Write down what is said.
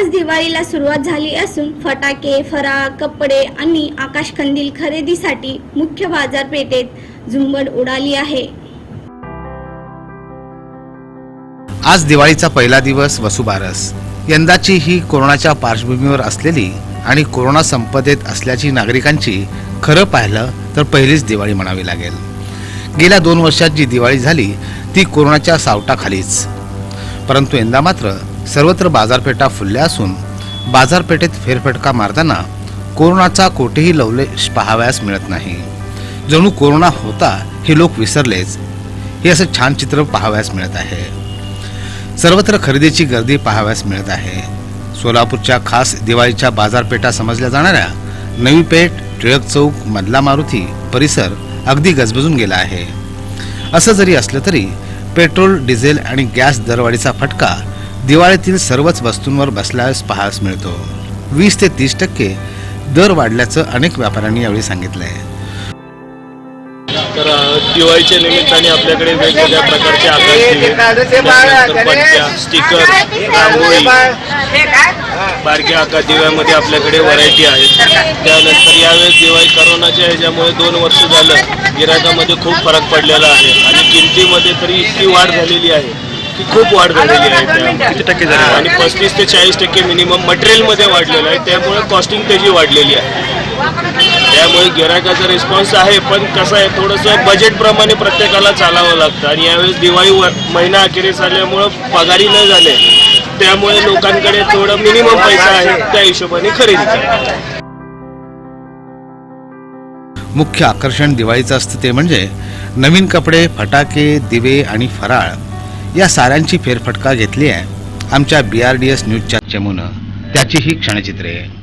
आज दिवाळीला सुरुवात झाली असून फटाके फराळ कपडे आणि आकाशकंदील खरेदीसाठी मुख्य बाजारपेठेत झुंबड उडाली आहे. आज दिवाळीचा पहिला दिवस वसुबारस. यंदाची ही कोरोनाच्या पार्श्वभूमीवर असलेली आणि कोरोना संपदेत असल्याची नागरिकांची खरं पाहिलं तर पहिलीच दिवाळी म्हणावी लागेल. गेल्या दोन वर्षात जी दिवाळी झाली ती कोरोनाच्या सावटाखालीच. परंतु यंदा मात्र सर्वत्र बाजारपेठा फुलल्या असून बाजारपेठेत फेरफटका मारताना कोरोनाचा कोठेही लवलेश पाहावयास मिळत नाही. जणू कोरोना होता हे लोक विसरलेच. हे असं छान चित्र पाहावयास मिळत आहे. सर्वत्र खरेदीची गर्दी पाहावयास मिळत आहे. सोलापूरच्या खास दिवाळीच्या बाजारपेठा समजल्या जाणाऱ्या नवी पेठ टिळक चौक मधला मारुती परिसर अगदी गजबजून गेला आहे. असं जरी असलं तरी पेट्रोल डिझेल आणि गॅस दरवाढीचा फटका दिवाळीतील सर्वच वस्तूंवर बसल्यास पाहायला मिळतो. वीस ते तीस टक्के दर वाढल्याचं अनेक व्यापाऱ्यांनी यावेळी सांगितलं आहे तर दिवाळीच्या निमित्ताने आपल्याकडे वेगवेगळ्या प्रकारचे आकाश स्टिकर रांगोळी बारक्या आका दिव्यामध्ये आपल्याकडे व्हरायटी आहेत त्यानंतर यावेळेस दिवाळी करोनाच्या ह्याच्यामुळे दोन वर्ष झालं गिरायकामध्ये खूप फरक पडलेला आहे आणि किमतीमध्ये तरी इतकी वाढ झालेली आहे. खूप वाढ झालेली आहे किती टक्के झाली? आणि पस्तीस ते चाळीस टक्के मिनिमम मटेरियलमध्ये वाढलेलं आहे. त्यामुळे कॉस्टिंग त्याची वाढलेली आहे. त्यामुळे गिरायकाचा रिस्पॉन्स आहे पण कसं आहे थोडंसं बजेटप्रमाणे प्रत्येकाला चालावं लागतं. आणि यावेळेस दिवाळी महिना अखेरीस आल्यामुळं पगारी न झाले त्यामुळे लोकांकडे थोडं मिनिमम पैसा आहे त्या हिशोबाने खरेदी करतात मुख्य आकर्षण दिवाळीचं असतं ते म्हणजे नवीन कपडे फटाके दिवे आणि फराळ. या साऱ्यांची फेरफटका घेतली आहे आमच्या बी आर डी एस न्यूजच्या चमूनं. त्याची ही क्षणचित्रे.